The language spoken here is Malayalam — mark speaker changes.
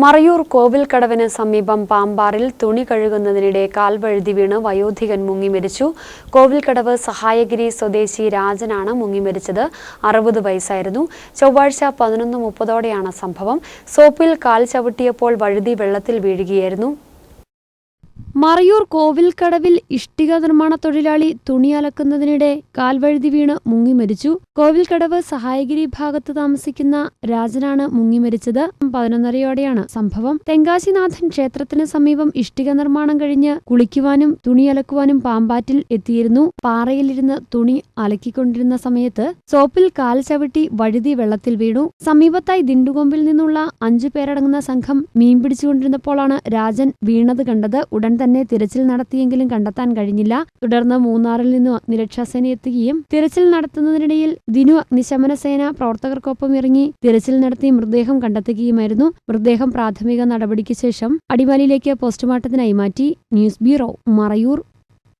Speaker 1: മറയൂർ കോവിൽക്കടവിന് സമീപം പാമ്പാറിൽ തുണി കഴുകുന്നതിനിടെ കാൽവഴുതി വീണ് വയോധികൻ മുങ്ങി മരിച്ചു. കോവിൽക്കടവ് സഹായഗിരി സ്വദേശി രാജനാണ് മുങ്ങി മരിച്ചത്. അറുപത് വയസ്സായിരുന്നു. ചൊവ്വാഴ്ച പതിനൊന്ന് മുപ്പതോടെയാണ് സംഭവം. സോപ്പിൽ കാൽ ചവിട്ടിയപ്പോൾ വഴുതി വെള്ളത്തിൽ വീഴുകയായിരുന്നു. മറയൂർ കോവിൽക്കടവിൽ ഇഷ്ടിക നിർമ്മാണ തൊഴിലാളി തുണി അലക്കുന്നതിനിടെ കാൽവഴുതി വീണ് മുങ്ങി മരിച്ചു. കോവിൽക്കടവ് സഹായഗിരി ഭാഗത്ത് താമസിക്കുന്ന രാജനാണ് മുങ്ങി മരിച്ചത്. പതിനൊന്നരയോടെയാണ് സംഭവം. തെങ്കാശിനാഥൻ ക്ഷേത്രത്തിന് സമീപം ഇഷ്ടിക നിർമ്മാണം കഴിഞ്ഞ് കുളിക്കുവാനും തുണി അലക്കുവാനും പാമ്പാറ്റിൽ എത്തിയിരുന്നു. പാറയിലിരുന്ന് തുണി അലക്കിക്കൊണ്ടിരുന്ന സമയത്ത് സോപ്പിൽ കാൽ ചവിട്ടി വഴുതി വെള്ളത്തിൽ വീണു. സമീപത്തായി ദിണ്ടുകൊമ്പിൽ നിന്നുള്ള അഞ്ചു പേരടങ്ങുന്ന സംഘം മീൻ പിടിച്ചുകൊണ്ടിരുന്നപ്പോഴാണ് രാജൻ വീണത് കണ്ടത്. ഉടൻ തന്നെ തിരച്ചിൽ നടത്തിയെങ്കിലും കണ്ടെത്താൻ കഴിഞ്ഞില്ല. തുടർന്ന് മൂന്നാറിൽ നിന്നും അഗ്നിരക്ഷാസേന എത്തുകയും തിരച്ചിൽ നടത്തുന്നതിനിടയിൽ ദിനു അഗ്നിശമന സേന പ്രവർത്തകർക്കൊപ്പം ഇറങ്ങി തിരച്ചിൽ നടത്തി മൃതദേഹം കണ്ടെത്തുകയുമായിരുന്നു. മൃതദേഹം പ്രാഥമിക നടപടിക്ക് ശേഷം അടിമാലിയിലേക്ക് പോസ്റ്റ്മോർട്ടത്തിനായി മാറ്റി. News bureau Marayoor.